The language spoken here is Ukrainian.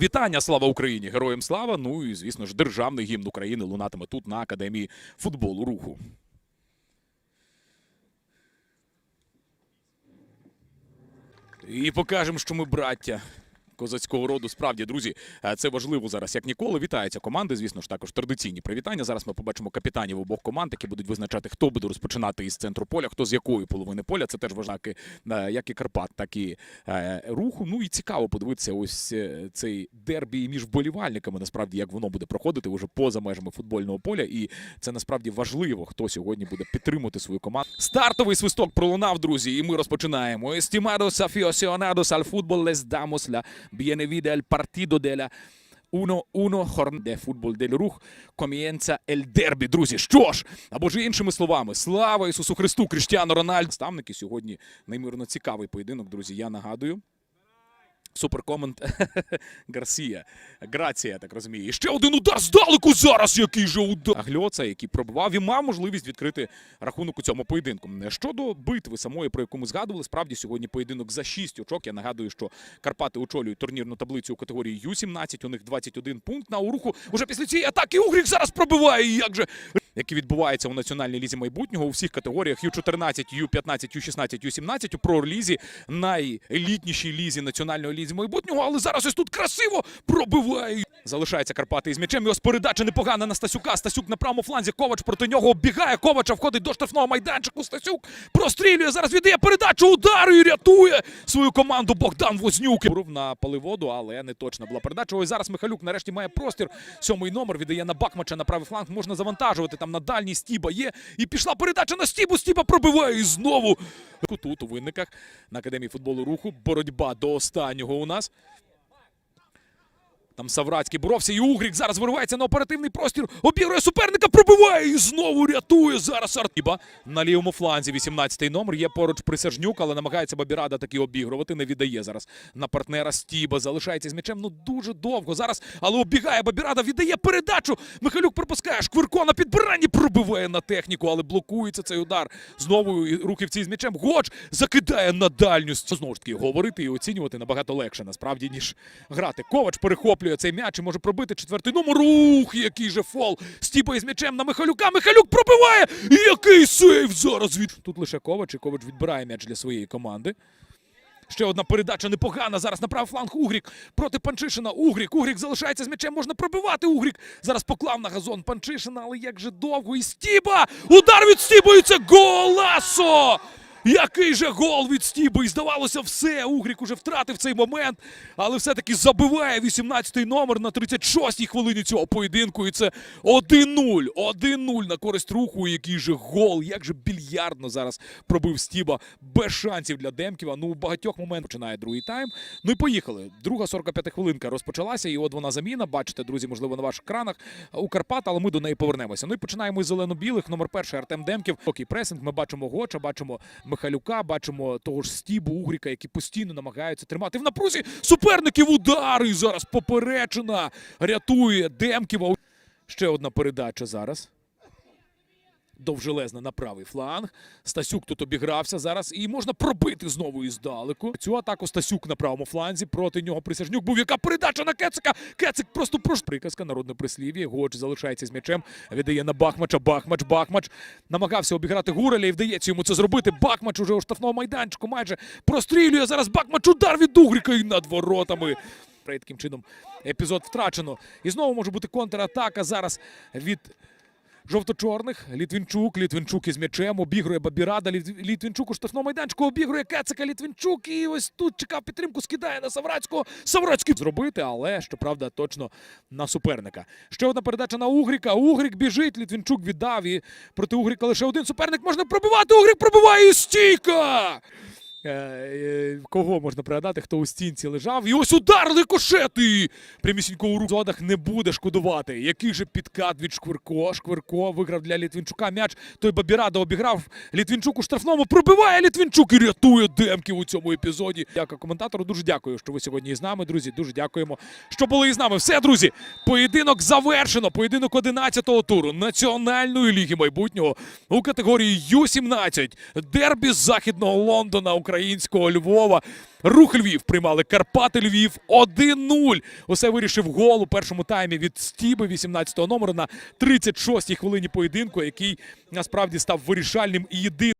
Вітання, слава Україні! Героям слава! Ну і звісно ж, державний гімн України лунатиме тут на академії футболу руху. І покажемо, що ми браття. Козацького роду, справді, друзі, е, це важливо зараз як ніколи. Вітаються команди. Звісно ж, також традиційні привітання. Зараз ми побачимо капітанів обох команд, які будуть визначати, хто буде розпочинати із центру поля, хто з якої половини поля. Це теж важливо, як і Карпат, так і е, руху. Ну і цікаво подивитися, ось е, цей дербі між вболівальниками. Насправді, як воно буде проходити уже поза межами футбольного поля. І це насправді важливо, хто сьогодні буде підтримувати свою команду. Стартовий свисток пролунав, друзі, і ми розпочинаємо. Estimados aficionados al fútbol, les damos la bienvenida al partido de la 1-1 Хорн, де футбол дель рух. комієнця Ель Дербі. друзі. Що ж, або ж іншими словами, слава Ісусу Христу, Кріштіану Рональд. Ставники сьогодні неймовірно цікавий поєдинок, друзі. Я нагадую. Суперкомент Гарсія. Грація, я так розумію. І ще один удар здалеку зараз. Який же удар. Агльоца, який пробував і мав можливість відкрити рахунок у цьому поєдинку. Щодо битви самої, про яку ми згадували, справді сьогодні поєдинок за 6 очок. Я нагадую, що Карпати очолюють турнірну таблицю у категорії Ю-17. У них 21 пункт на уруху. Уже після цієї атаки Угрік зараз пробиває. І як же які відбуваються у національній лізі майбутнього у всіх категоріях Ю-14, Ю-15, Ю-16, Ю-17, у пролізі, найелітнішій лізі національної лізі майбутнього. Але зараз ось тут красиво пробиває. Залишається Карпати із м'ячем. Його з передачі непогана на Стасюка. Стасюк на правому фланзі. Ковач проти нього оббігає. Ковача входить до штрафного майданчику. Стасюк прострілює. Зараз віддає передачу удару і рятує свою команду Богдан Вознюк. Буров на воду, але не точна була передача. Ось зараз Михайлюк нарешті має простір. Сьомий номер віддає на Бакмача на правий фланг. Можна завантажувати там на дальній Стіба є. І пішла передача на Стібу. Стіба пробиває і знову. Тут у винниках на академії футболу руху. Боротьба до останнього у нас. Там Саврацький боровся і Угрік зараз виривається на оперативний простір. Обігрує суперника, пробиває і знову рятує зараз Артіба. На лівому фланзі 18-й номер. Є поруч Присяжнюк, але намагається Бабірада таки обігрувати. Не віддає зараз на партнера Стіба. Залишається з м'ячем ну дуже довго зараз. Але оббігає Бабірада, віддає передачу. Михайлюк пропускає Шквирко на підбиранні. Пробиває на техніку, але блокується цей удар. Знову рухівці з м'ячем. Гоч закидає на дальність. Знову ж таки, говорити і оцінювати набагато легше, насправді, ніж грати. Ковач перехоплює цей м'яч і може пробити четвертий номер. Ух, який же фол. Стіпає з м'ячем на Михайлюка. Михайлюк пробиває. Який сейв зараз від. Тут лише Ковач, і Ковач відбирає м'яч для своєї команди. Ще одна передача непогана. Зараз на правий фланг Угрік проти Панчишина. Угрік. Угрік залишається з м'ячем. Можна пробивати. Угрік зараз поклав на газон Панчишина, але як же довго. І Стіба! Удар від Стіба і це голасо! Який же гол від Стіби! І здавалося, все. Угрік уже втратив цей момент, але все-таки забиває 18-й номер на 36-й хвилині цього поєдинку. І це 1-0. 1-0 на користь руху. Який же гол, як же більярдно зараз пробив Стіба без шансів для Демківа. Ну, у багатьох моментах починає другий тайм. Ну і поїхали. Друга 45 хвилинка розпочалася, і от вона заміна. Бачите, друзі, можливо, на ваших екранах у Карпат, але ми до неї повернемося. Ну і починаємо із зелено-білих. Номер перший Артем Демків. Окей, пресинг. Ми бачимо Гоча, бачимо Михайлюка, бачимо того ж Стібу Угріка, які постійно намагаються тримати в напрузі суперників удари. Зараз поперечина рятує Демківа. Ще одна передача зараз. Довжелезна на правий фланг. Стасюк тут обігрався зараз. І можна пробити знову іздалеку. Цю атаку Стасюк на правому фланзі. Проти нього Присяжнюк був. Яка передача на Кецика? Кецик просто прош... Приказка, народне прислів'я. Гоч залишається з м'ячем. Віддає на Бахмача. Бахмач, Бахмач. Намагався обіграти Гуреля і вдається йому це зробити. Бахмач уже у штрафному майданчику майже прострілює. Зараз Бахмач удар від Угріка і над воротами. Таким чином епізод втрачено. І знову може бути контратака зараз від жовто-чорних. Літвінчук, Літвінчук із м'ячем, обігрує Бабірада. Літ- Літвінчук у штрафному майданчику обігрує Кецика. Літвінчук. І ось тут чекав підтримку, скидає на Саврацького. Саврацький зробити, але щоправда, точно на суперника. Ще одна передача на Угріка. Угрік біжить. Літвінчук віддав. І проти Угріка лише один суперник можна пробивати. Угрік пробиває і стійка. Е, е, Кого можна пригадати, хто у стінці лежав? І ось удар рикошети! Прямісінько у зодах не буде шкодувати. Який же підкат від Шквирко? Шквирко виграв для Літвінчука м'яч. Той Бабірада обіграв Літвінчук у штрафному. Пробиває Літвінчук і рятує Демків у цьому епізоді. Дякую коментатору. Дуже дякую, що ви сьогодні із нами, друзі. Дуже дякуємо, що були із нами. Все, друзі. Поєдинок завершено. Поєдинок 11-го туру Національної ліги майбутнього у категорії Ю-17. Дербі з західного Лондона. Українського Львова. Рух Львів приймали Карпати Львів 1-0. Усе вирішив гол у першому таймі від Стіби 18-го номера на 36-й хвилині поєдинку, який насправді став вирішальним і єдиним.